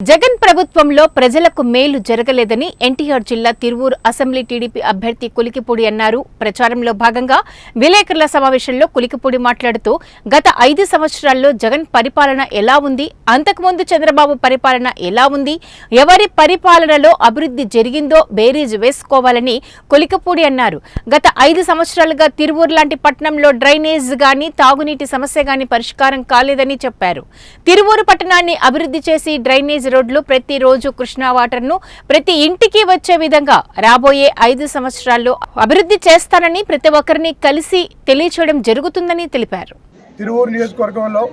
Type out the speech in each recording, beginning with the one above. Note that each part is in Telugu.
జగన్ ప్రభుత్వంలో ప్రజలకు మేలు జరగలేదని ఎన్టీఆర్ జిల్లా తిరువూరు అసెంబ్లీ టీడీపీ అభ్యర్థి కులికిపూడి అన్నారు. ప్రచారంలో భాగంగా విలేకరుల సమావేశంలో కులికిపూడి మాట్లాడుతూ గత ఐదు సంవత్సరాల్లో జగన్ పరిపాలన ఎలా ఉంది? అంతకుముందు చంద్రబాబు పరిపాలన ఎలా ఉంది? ఎవరి పరిపాలనలో అభివృద్ధి జరిగిందో బేరీజ్ వేసుకోవాలని కులికిపూడి అన్నారు. గత ఐదు సంవత్సరాలుగా తిరువూరు లాంటి పట్టణంలో డ్రైనేజ్ గాని తాగునీటి సమస్య గాని పరిష్కారం కాలేదని చెప్పారు. తిరువూరు పట్టణాన్ని అభివృద్ధి చేసి డ్రైనేజ్ రోడ్లు ప్రతిరోజు కృష్ణా వాటర్ను ప్రతి ఇంటికి వచ్చే విధంగా రాబోయే ఐదు సంవత్సరాల్లో అభివృద్ధి చేస్తానని ప్రతి ఒక్కరిని కలిసి తెలియచేయడం జరుగుతుందని తెలిపారు. తిరువూరు నియోజకవర్గంలో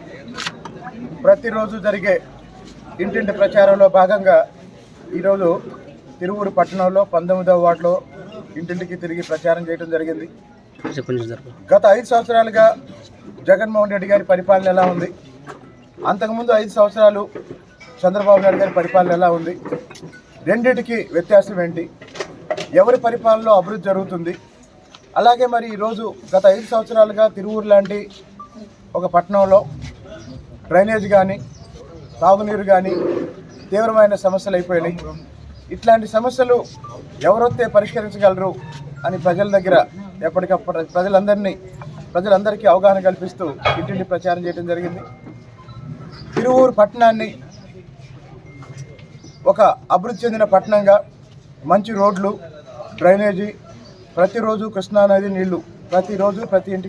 ప్రతిరోజు జరిగే ఇంటింటి ప్రచారంలో భాగంగా ఈరోజు తిరువూరు పట్టణంలో పంతొమ్మిదవ వార్డులో ఇంటింటికి తిరిగి ప్రచారం చేయడం జరిగింది. గత ఐదు సంవత్సరాలుగా జగన్మోహన్ రెడ్డి గారి పరిపాలన ఎలా ఉంది? అంతకుముందు ఐదు సంవత్సరాలు చంద్రబాబు నాయుడు గారి పరిపాలన ఎలా ఉంది? రెండింటికి వ్యత్యాసం ఏంటి? ఎవరి పరిపాలనలో అభివృద్ధి జరుగుతుంది? అలాగే మరి ఈరోజు గత ఐదు సంవత్సరాలుగా తిరువూరు లాంటి ఒక పట్టణంలో డ్రైనేజ్ కానీ తాగునీరు కానీ తీవ్రమైన సమస్యలు అయిపోయినాయి. ఇట్లాంటి సమస్యలు ఎవరొస్తే పరిష్కరించగలరు అని ప్రజల దగ్గర ఎప్పటికప్పుడు ప్రజలందరినీ ప్రజలందరికీ అవగాహన కల్పిస్తూ ఇంటింటి ప్రచారం చేయడం జరిగింది. తిరువూరు పట్టణాన్ని ఒక అభివృద్ధి చెందిన పట్టణంగా మంచి రోడ్లు డ్రైనేజీ ప్రతిరోజు కృష్ణానది నీళ్ళు ప్రతిరోజు ప్రతి ఇంటికి